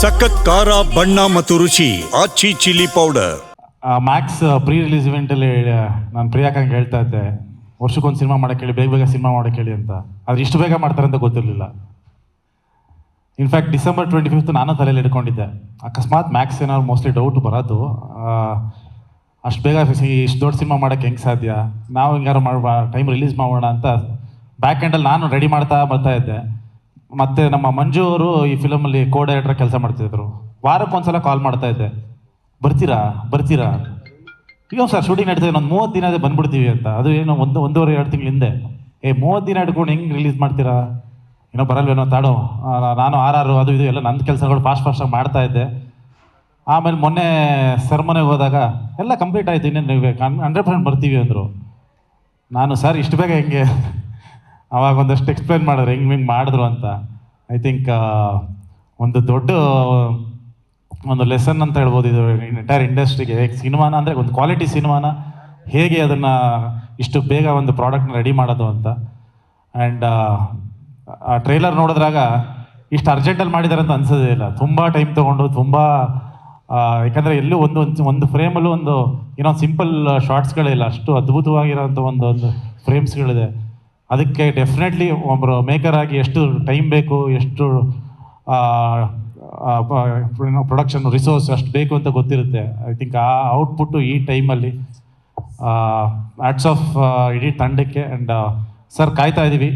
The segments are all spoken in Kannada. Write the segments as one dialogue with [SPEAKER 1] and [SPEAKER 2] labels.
[SPEAKER 1] ಸಖತ್ ಖಾರ, ಬಣ್ಣ ಮತ್ತು ರುಚಿ Aachi chilli powder
[SPEAKER 2] Max pre release ಇವೆಂಟಲ್ಲಿ ನಾನು ಪ್ರಿಯಾಕಂಗೆ ಹೇಳ್ತಾ ಇದ್ದೆ, ವರ್ಷಕ್ಕೊಂದು ಸಿನಿಮಾ ಮಾಡಕ್ಕೆ ಹೇಳಿ, ಬೇಗ ಬೇಗ ಸಿನಿಮಾ ಮಾಡಕ್ಕೆ ಹೇಳಿ ಅಂತ. ಆದ್ರೆ ಇಷ್ಟು ಬೇಗ ಮಾಡ್ತಾರೆ ಅಂತ ಗೊತ್ತಿರಲಿಲ್ಲ. ಇನ್ಫ್ಯಾಕ್ಟ್ ಡಿಸೆಂಬರ್ ಟ್ವೆಂಟಿ ಫಿಫ್ತ್ ನಾನು ತಲೆಯಲ್ಲಿ ಇಟ್ಕೊಂಡಿದ್ದೆ ಅಕಸ್ಮಾತ್ ಮ್ಯಾಕ್ಸ್ ಏನಾದ್ರು ಮೋಸ್ಟ್ಲಿ ಡೌಟ್ ಬರೋದು ಅಷ್ಟು ಬೇಗ ಇಷ್ಟು ದೊಡ್ಡ ಸಿನಿಮಾ ಮಾಡಕ್ಕೆ ಹೆಂಗೆ ಸಾಧ್ಯ? ನಾವು ಹಿಂಗಾರು ಮಾಡುವ ಟೈಮ್ ರಿಲೀಸ್ ಮಾಡೋಣ ಅಂತ. ಬ್ಯಾಕ್ ಹ್ಯಾಂಡಲ್ಲಿ ನಾನು ರೆಡಿ ಮಾಡ್ತಾ ಬರ್ತಾ ಇದ್ದೆ. ಮತ್ತು ನಮ್ಮ ಮಂಜು ಅವರು ಈ ಫಿಲಮಲ್ಲಿ ಕೋ ಡೈರೆಕ್ಟರ್ ಕೆಲಸ ಮಾಡ್ತಿದ್ರು. ವಾರಕ್ಕೊಂದ್ಸಲ ಕಾಲ್ ಮಾಡ್ತಾ ಇದ್ದೆ. ಬರ್ತೀರಾ? ಬರ್ತೀರಾ? ಈಗ ಸರ್ ಶೂಟಿಂಗ್ ನಡೀತಿದೆ ಒಂದು ಮೂವತ್ತು ದಿನ ಅದೇ ಬಂದ್ಬಿಡ್ತೀವಿ ಅಂತ. ಅದು ಏನು ಒಂದು, ಒಂದೂವರೆ, ಎರಡು ತಿಂಗಳ ಹಿಂದೆ. ಏ ಮೂವತ್ತು ದಿನ ಇಟ್ಕೊಂಡು ಹೆಂಗೆ ರಿಲೀಸ್ ಮಾಡ್ತೀರಾ? ಏನೋ ಬರಲ್ವೇನೋ ತಾಡು. ನಾನು ಆರ್ ಆರು ಅದು ಇದು ಎಲ್ಲ ನನ್ನ ಕೆಲಸಗಳು ಫಾಸ್ಟ್ ಫಾಸ್ಟಾಗಿ ಮಾಡ್ತಾ ಇದ್ದೆ. ಆಮೇಲೆ ಮೊನ್ನೆ ಸರ್ಮನೆಗೆ ಹೋದಾಗ ಎಲ್ಲ ಕಂಪ್ಲೀಟ್ ಆಯಿತು. ಇನ್ನೇನು ನೀವು ಹಂಡ್ರೆಡ್ ಪರ್ಸೆಂಟ್ ಬರ್ತೀವಿ ಅಂದರು. ನಾನು ಸರ್ ಇಷ್ಟು ಬೇಗ ಹೆಂಗೆ? ಅವಾಗ ಒಂದಷ್ಟು ಎಕ್ಸ್ಪ್ಲೇನ್ ಮಾಡಿದ್ರು, ಹೆಂಗೆ ಹಿಂಗೆ ಮಾಡಿದ್ರು ಅಂತ. ಐ ಥಿಂಕ್ ಒಂದು ದೊಡ್ಡ, ಒಂದು ಲೆಸನ್ ಅಂತ ಹೇಳ್ಬೋದು ಇದು ಎಂಟೈರ್ ಇಂಡಸ್ಟ್ರಿಗೆ ಸಿನಿಮಾನ ಅಂದರೆ ಒಂದು ಕ್ವಾಲಿಟಿ ಸಿನಿಮಾನ ಹೇಗೆ ಅದನ್ನು ಇಷ್ಟು ಬೇಗ ಒಂದು ಪ್ರಾಡಕ್ಟ್ನ ರೆಡಿ ಮಾಡೋದು ಅಂತ. ಆ್ಯಂಡ್ ಆ ಟ್ರೈಲರ್ ನೋಡಿದ್ರಾಗ ಇಷ್ಟು ಅರ್ಜೆಂಟಲ್ಲಿ ಮಾಡಿದ್ದಾರೆ ಅಂತ ಅನ್ಸೋದೇ ಇಲ್ಲ. ತುಂಬ ಟೈಮ್ ತೊಗೊಂಡು, ತುಂಬ ಯಾಕಂದರೆ ಎಲ್ಲೂ ಒಂದು ಒಂದು ಫ್ರೇಮಲ್ಲೂ ಒಂದು ಏನೋ ಸಿಂಪಲ್ ಶಾರ್ಟ್ಸ್ಗಳಿಲ್ಲ ಅಷ್ಟು ಅದ್ಭುತವಾಗಿರೋಂಥ ಒಂದು ಒಂದು ಫ್ರೇಮ್ಸ್ಗಳಿದೆ ಅದಕ್ಕೆ ಡೆಫಿನೆಟ್ಲಿ ಒಬ್ಬರು ಮೇಕರ್ ಆಗಿ ಎಷ್ಟು ಟೈಮ್ ಬೇಕು, ಎಷ್ಟು ಪ್ರೊಡಕ್ಷನ್ ರಿಸೋರ್ಸ್ ಅಷ್ಟು ಬೇಕು ಅಂತ ಗೊತ್ತಿರುತ್ತೆ. ಐ ಥಿಂಕ್ ಆ ಔಟ್ಪುಟ್ಟು ಈ ಟೈಮಲ್ಲಿ ಆ್ಯಟ್ಸ್ ಆಫ್ ಇಡೀ ತಂಡಕ್ಕೆ ಆ್ಯಂಡ್ ಸರ್ ಕಾಯ್ತಾ ಇದ್ದೀವಿ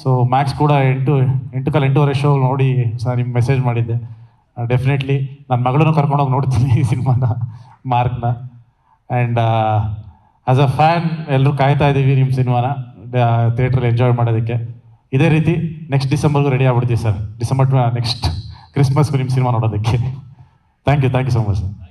[SPEAKER 2] ಸೊ ಮ್ಯಾಕ್ಸ್ ಕೂಡ ಎಂಟು ಎಂಟು ಕಾಲ, ಎಂಟೂವರೆ ಶೋ ನೋಡಿ ಸರ್ ನಿಮ್ಮ ಮೆಸೇಜ್ ಮಾಡಿದ್ದೆ. ಡೆಫಿನೆಟ್ಲಿ ನನ್ನ ಮಗಳನ್ನು ಕರ್ಕೊಂಡೋಗಿ ನೋಡ್ತೀನಿ ಈ ಸಿನಿಮಾನ ಮಾರ್ಕ್ನ ಆ್ಯಂಡ್ ಆ್ಯಸ್ ಅ ಫ್ಯಾನ್ ಎಲ್ಲರೂ ಕಾಯ್ತಾ ಇದ್ದೀವಿ ನಿಮ್ಮ ಸಿನಿಮಾನ. ಥಿಯೇಟ್ರಲ್ಲಿ ಎಂಜಾಯ್ ಮಾಡೋದಕ್ಕೆ. ಇದೇ ರೀತಿ ನೆಕ್ಸ್ಟ್ ಡಿಸೆಂಬರ್ಗೂ ರೆಡಿ ಆಗ್ಬಿಡ್ತೀವಿ ಸರ್. ಡಿಸೆಂಬರ್ ನೆಕ್ಸ್ಟ್ ಕ್ರಿಸ್ಮಸ್ಗೂ ನಿಮ್ಮ ಸಿನಿಮಾ ನೋಡೋದಕ್ಕೆ. Thank you thank you so much sir